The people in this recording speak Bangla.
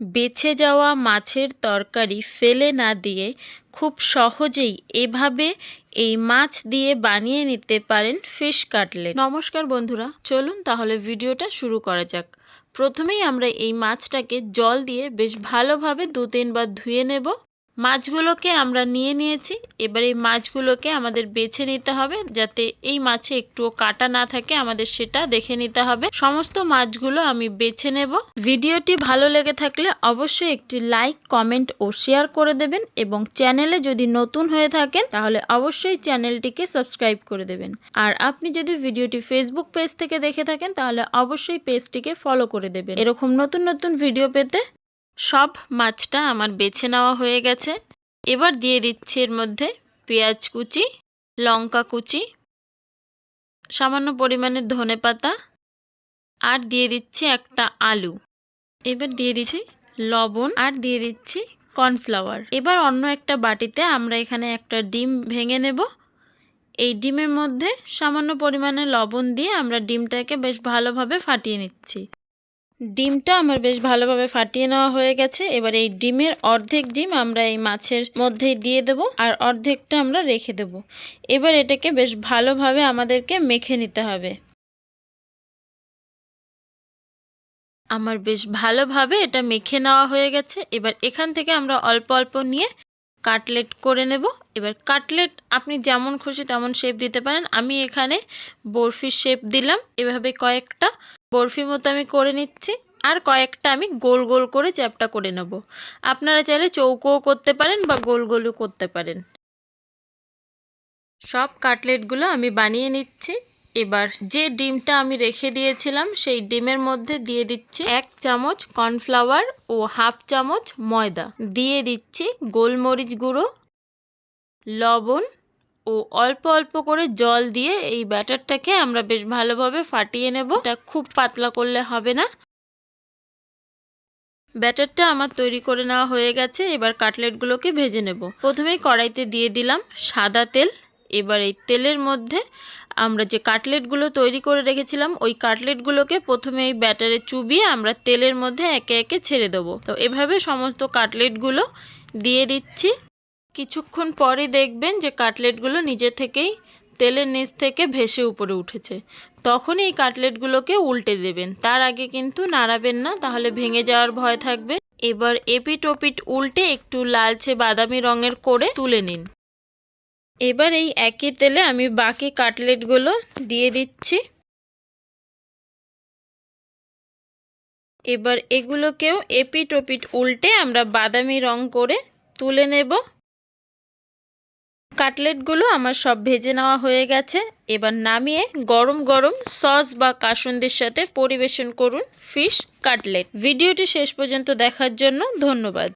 বেঁচে যাওয়া মাছের তরকারি ফেলে না দিয়ে খুব সহজেই এভাবে এই মাছ দিয়ে বানিয়ে নিতে পারেন ফিশ কাটলেট। নমস্কার বন্ধুরা, চলুন তাহলে ভিডিওটা শুরু করা যাক। প্রথমেই আমরা এই মাছটাকে জল দিয়ে বেশ ভালোভাবে দু তিনবার ধুয়ে নেব। মাছগুলোকে আমরা নিয়ে নিয়েছি। এবার এই মাছগুলোকে আমাদের বেছে নিতে হবে যাতে এই মাছে একটুও কাটা না থাকে। আমাদের সেটা দেখে নিতে হবে। সমস্ত মাছগুলো আমি বেছে নেব। ভিডিওটি ভালো লেগে থাকলে অবশ্যই একটি লাইক, কমেন্ট ও শেয়ার করে দেবেন এবং চ্যানেলে যদি নতুন হয়ে থাকেন তাহলে অবশ্যই চ্যানেলটিকে সাবস্ক্রাইব করে দেবেন। আর আপনি যদি ভিডিওটি ফেসবুক পেজ থেকে দেখে থাকেন তাহলে অবশ্যই পেজটিকে ফলো করে দেবেন। এরকম নতুন নতুন ভিডিও পেতে সব মাছটা আমার বেছে নেওয়া হয়ে গেছে। এবার দিয়ে দিচ্ছি এর মধ্যে পেঁয়াজ কুচি, লঙ্কা কুচি, সামান্য পরিমাণে ধনে পাতা আর দিয়ে দিচ্ছি একটা আলু। এবার দিয়ে দিচ্ছি লবণ আর দিয়ে দিচ্ছি কর্নফ্লাওয়ার। এবার অন্য একটা বাটিতে আমরা এখানে একটা ডিম ভেঙে নেব। এই ডিমের মধ্যে সামান্য পরিমাণে লবণ দিয়ে আমরা ডিমটাকে বেশ ভালোভাবে ফাটিয়ে নিচ্ছি। ডিমটা আমার বেশ ভালোভাবে ফাটিয়ে নেওয়া হয়ে গেছে। এবার এই ডিমের অর্ধেক ডিম আমরা এই মাছের মধ্যেই দিয়ে দেব আর অর্ধেকটা আমরা রেখে দেব। এবার এটাকে বেশ ভালোভাবে আমাদেরকে মেখে নিতে হবে। আমার বেশ ভালোভাবে এটা মেখে নেওয়া হয়ে গেছে। এবার এখান থেকে আমরা অল্প অল্প নিয়ে কাটলেট করে নেব। এবার কাটলেট আপনি যেমন খুশি তেমন শেপ দিতে পারেন। আমি এখানে বরফির শেপ দিলাম। এভাবে কয়েকটা বরফি মতো আমি করে নিচ্ছি, আর কয়েকটা আমি গোল গোল করে চ্যাপটা করে নেব। আপনারা চাইলে চৌকোও করতে পারেন বা গোল গোলও করতে পারেন। সব কাটলেটগুলো আমি বানিয়ে নিচ্ছি। এবার যে ডিমটা আমি রেখে দিয়েছিলাম, সেই ডিমের মধ্যে দিয়ে দিচ্ছি এক চামচ কর্নফ্লাওয়ার ও হাফ চামচ ময়দা। দিয়ে দিচ্ছি গোলমরিচ গুঁড়ো, লবণ ও অল্প অল্প করে জল দিয়ে এই ব্যাটারটাকে আমরা বেশ ভালোভাবে ফাটিয়ে নেব। এটা খুব পাতলা করলে হবে না। ব্যাটারটা আমার তৈরি করে নেওয়া হয়ে গেছে। এবার কাটলেটগুলোকে ভেজে নেব। প্রথমেই কড়াইতে দিয়ে দিলাম সাদা তেল। এবার এই তেলের মধ্যে আমরা যে কাটলেটগুলো তৈরি করে রেখেছিলাম, ওই কাটলেটগুলোকে প্রথমে এই ব্যাটারে চুবিয়ে আমরা তেলের মধ্যে একে একে ছেড়ে দেবো। তো এভাবে সমস্ত কাটলেটগুলো দিয়ে দিচ্ছি। কিছুক্ষণ পরে দেখবেন যে কাটলেটগুলো নিজে থেকেই তেলের নিচ থেকে ভেসে উপরে উঠেছে। তখন এই কাটলেটগুলোকে উল্টে দেবেন। তার আগে কিন্তু নাড়াবেন না, তাহলে ভেঙে যাওয়ার ভয় থাকবে। এবার এপিট ওপিট উল্টে একটু লালচে বাদামি রঙের করে তুলে নিন। এবার এই একই তেলে আমি বাকি কাটলেটগুলো দিয়ে দিচ্ছি। এবার এগুলোকেও এপিট ওপিট উল্টে আমরা বাদামি রং করে তুলে নেব। কাটলেটগুলো আমার সব ভেজে নেওয়া হয়ে গেছে। এবার নামিয়ে গরম গরম সস বা কাসুন্দির সাথে পরিবেশন করুন ফিশ কাটলেট। ভিডিওটি শেষ পর্যন্ত দেখার জন্য ধন্যবাদ।